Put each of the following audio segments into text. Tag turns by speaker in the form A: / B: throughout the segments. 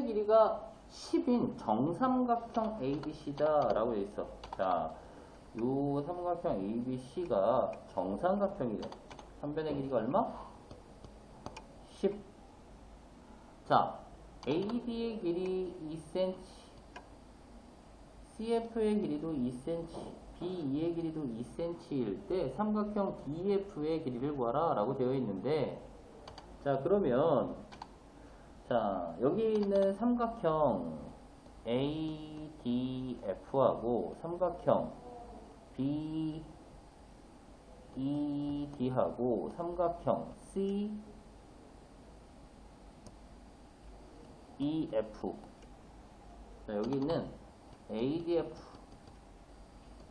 A: 변의 길이가 10인 정삼각형 ABC다 라고 되어 있어. 자, 요 삼각형 ABC가 정삼각형이래. 한 변의 길이가 얼마? 10. 자, AD의 길이 2cm, CF의 길이도 2cm, BE의 길이도 2cm일 때 삼각형 DF의 길이를 구하라 라고 되어 있는데 자 그러면 자 여기 있는 삼각형 ADF하고 삼각형 BED하고 삼각형 CEF 자 여기 있는 ADF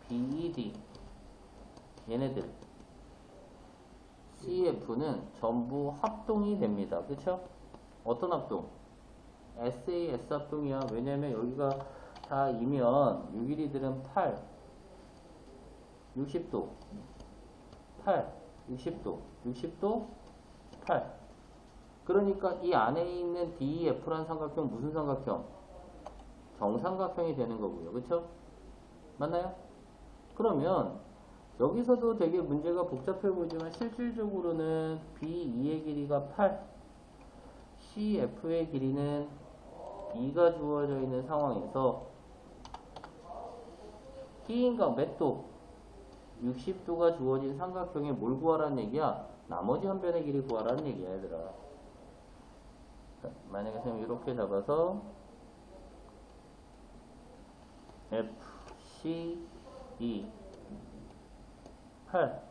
A: BED 얘네들 CF는 전부 합동이 됩니다. 그쵸? 어떤 합동? SAS 합동이야. 왜냐면 여기가 다 이면 6일이들은 8, 60도, 8, 60도, 60도, 8. 그러니까 이 안에 있는 DEF란 삼각형 무슨 삼각형? 정삼각형이 되는 거고요. 그쵸? 맞나요? 그러면 여기서도 되게 문제가 복잡해 보이지만 실질적으로는 B2의 길이가 8, CF의 길이는 2가 주어져 있는 상황에서 T인가 몇 도? 60도가 주어진 삼각형에 뭘 구하라는 얘기야? 나머지 한 변의 길이 구하라는 얘기야 얘들아 자, 만약에 선생님 이렇게 잡아서 F, C, E 8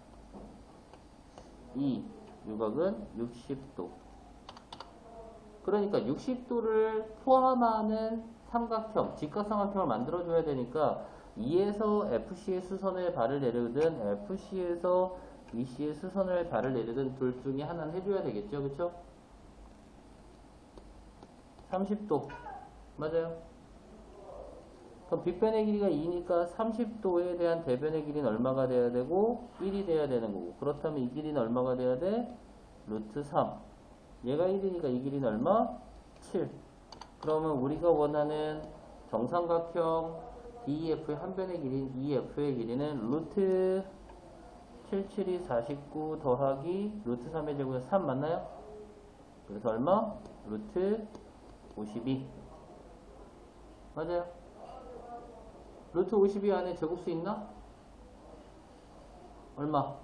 A: 2 유각은 60도 그러니까 60도를 포함하는 삼각형 직각삼각형을 만들어 줘야 되니까 2에서 FC의 수선을 발을 내리든 FC에서 BC의 수선을 발을 내리든 둘 중에 하나는 해줘야 되겠죠? 그쵸? 30도. 맞아요. 그럼 빗변의 길이가 2니까 30도에 대한 대변의 길이는 얼마가 돼야 되고 1이 돼야 되는 거고. 그렇다면 이 길이는 얼마가 돼야 돼? 루트 3 얘가 1이니까 이 길이는 얼마? 7 그러면 우리가 원하는 정삼각형 DEF의 한 변의 길이인 EF의 길이는 루트 77이 49 더하기 루트 3의 제곱은 3 맞나요? 그래서 얼마? 루트 52 맞아요? 루트 52 안에 제곱수 있나? 얼마?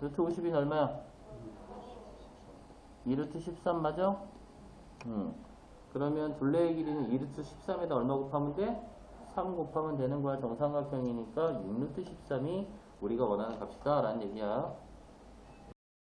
A: 루트 52는 얼마야? 2루트 13 맞아? 음. 그러면 둘레의 길이는 2루트 13에다 얼마 곱하면 돼? 3 곱하면 되는 거야. 정삼각형이니까 6루트 13이 우리가 원하는 값이다. 라는 얘기야.